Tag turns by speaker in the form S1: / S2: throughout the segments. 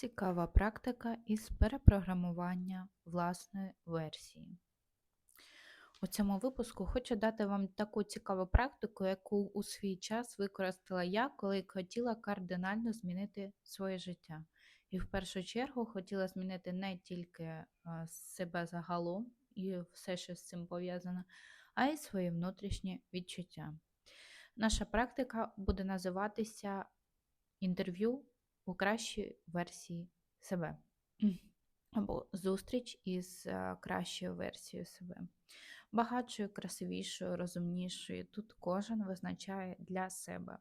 S1: Цікава практика із перепрограмування власної версії. У цьому випуску хочу дати вам таку цікаву практику, яку у свій час використала я, коли хотіла кардинально змінити своє життя. І в першу чергу хотіла змінити не тільки е, себе загалом і все, що з цим пов'язано, а й свої внутрішні відчуття. Наша практика буде називатися інтерв'ю у кращій версії себе. Або зустріч із е, кращою версією себе. Багатшою, красивішою, розумнішою. Тут кожен визначає для себе.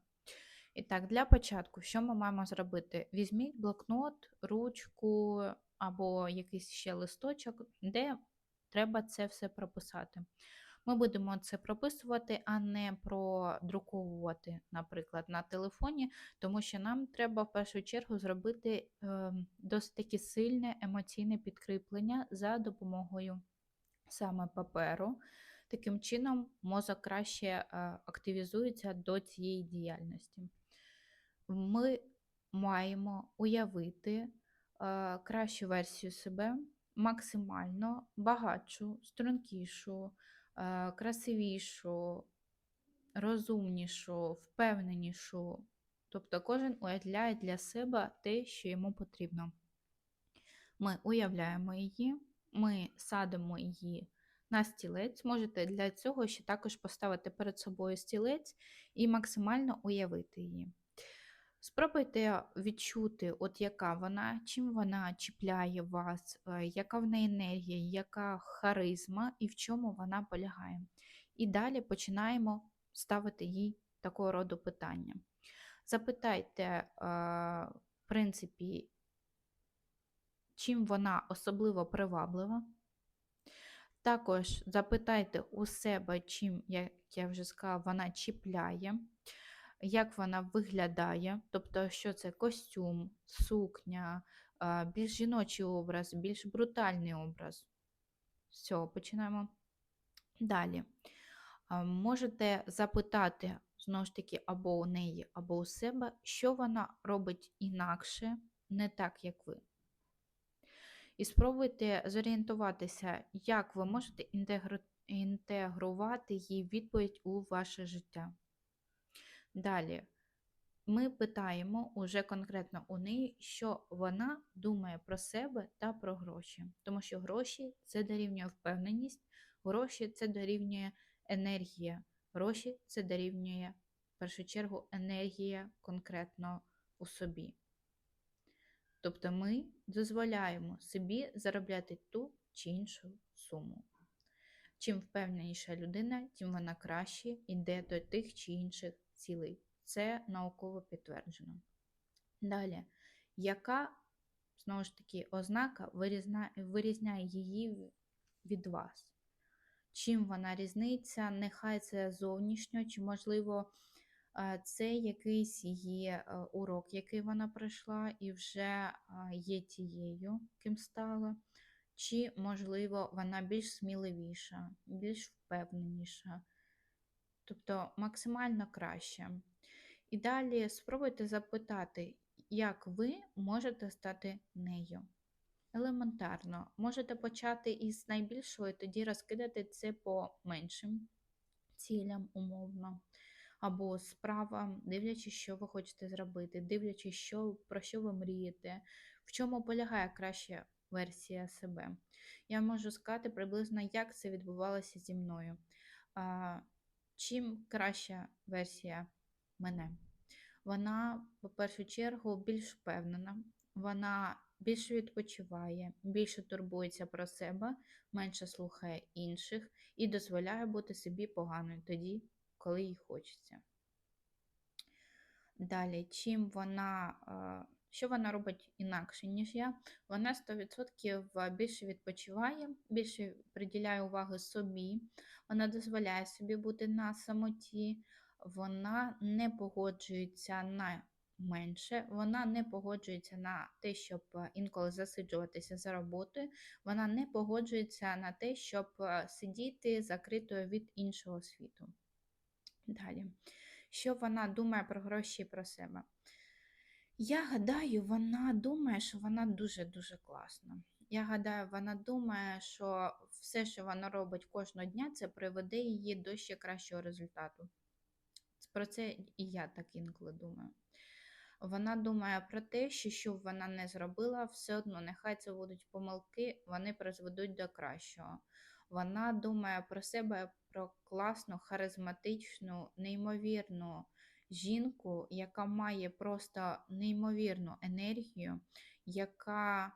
S1: І так, для початку, що ми маємо зробити? Візьміть блокнот, ручку або якийсь ще листочок, де треба це все прописати. Ми будемо це прописувати, а не продруковувати, наприклад, на телефоні, тому що нам треба в першу чергу зробити е, досить таки сильне емоційне підкріплення за допомогою саме паперу. Таким чином, мозок краще е, активізується до цієї діяльності. Ми маємо уявити е, кращу версію себе максимально багатшу, стрункішу. Е, красивішу, розумнішу, впевненішу. Тобто кожен уявляє для себе те, що йому потрібно. Ми уявляємо її, ми садимо її на стілець. Можете для цього ще також поставити перед собою стілець і максимально уявити її. Спробуйте відчути, от яка вона, чим вона чіпляє вас, е, яка в неї енергія, яка харизма і в чому вона полягає. І далі починаємо ставити їй такого роду питання. Запитайте, е, в принципі, чим вона особливо приваблива. Також запитайте у себе, чим, як я вже сказала, вона чіпляє як вона виглядає, тобто, що це костюм, сукня, більш жіночий образ, більш брутальний образ. Все, починаємо далі. Можете запитати, знову ж таки, або у неї, або у себе, що вона робить інакше, не так, як ви. І спробуйте зорієнтуватися, як ви можете інтегрувати її відповідь у ваше життя. Далі ми питаємо уже конкретно у неї, що вона думає про себе та про гроші. Тому що гроші це дорівнює впевненість, гроші це дорівнює енергія, гроші це дорівнює, в першу чергу, енергія конкретно у собі. Тобто ми дозволяємо собі заробляти ту чи іншу суму. Чим впевненіша людина, тим вона краще йде до тих чи інших цілий. Це науково підтверджено. Далі, яка, знову ж таки, ознака вирізняє, її від вас? Чим вона різниця? Нехай це зовнішньо, чи, можливо, це якийсь її урок, який вона пройшла, і вже є тією, ким стала. Чи, можливо, вона більш сміливіша, більш впевненіша, тобто максимально краще. І далі спробуйте запитати, як ви можете стати нею. Елементарно, можете почати із найбільшого і тоді розкидати це по меншим цілям, умовно, або справам, дивлячись, що ви хочете зробити, дивлячись, що, про що ви мрієте, в чому полягає краща версія себе. Я можу сказати приблизно, як це відбувалося зі мною чим краща версія мене. Вона, по першу чергу, більш впевнена, вона більше відпочиває, більше турбується про себе, менше слухає інших і дозволяє бути собі поганою тоді, коли їй хочеться. Далі, чим вона, що вона робить інакше, ніж я, вона 100% більше відпочиває, більше приділяє уваги собі, вона дозволяє собі бути на самоті, вона не погоджується на менше, вона не погоджується на те, щоб е, інколи засиджуватися за роботою, вона не погоджується на те, щоб е, сидіти закритою від іншого світу. Далі, що вона думає про гроші і про себе? Я гадаю, вона думає, що вона дуже-дуже класна. Я гадаю, вона думає, що все, що вона робить кожного дня, це приведе її до ще кращого результату. Про це і я так інколи думаю. Вона думає про те, що що б вона не зробила, все одно, нехай це будуть помилки, вони призведуть до кращого. Вона думає про себе, про класну, харизматичну, неймовірну жінку, яка має просто неймовірну енергію, яка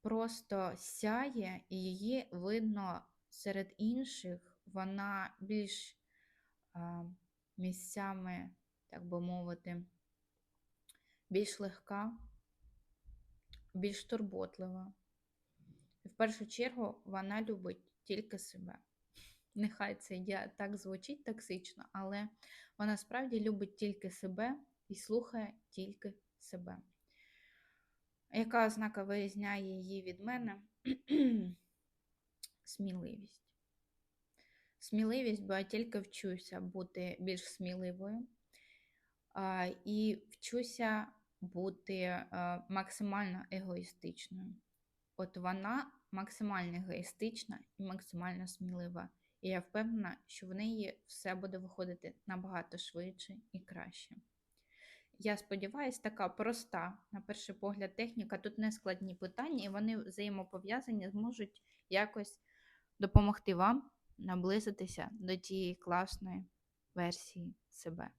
S1: просто сяє, і її видно серед інших, вона більш місцями, так би мовити, більш легка, більш турботлива. В першу чергу вона любить тільки себе. Нехай це я так звучить токсично, але вона справді любить тільки себе і слухає тільки себе. Яка ознака вирізняє її від мене? Сміливість. Сміливість, бо я тільки вчуся бути більш сміливою а, і вчуся бути максимально егоїстичною. От вона максимально егоїстична і максимально смілива. І я впевнена, що в неї все буде виходити набагато швидше і краще. Я сподіваюся, така проста, на перший погляд, техніка. Тут не складні питання, і вони взаємопов'язані зможуть якось допомогти вам наблизитися до тієї класної версії себе.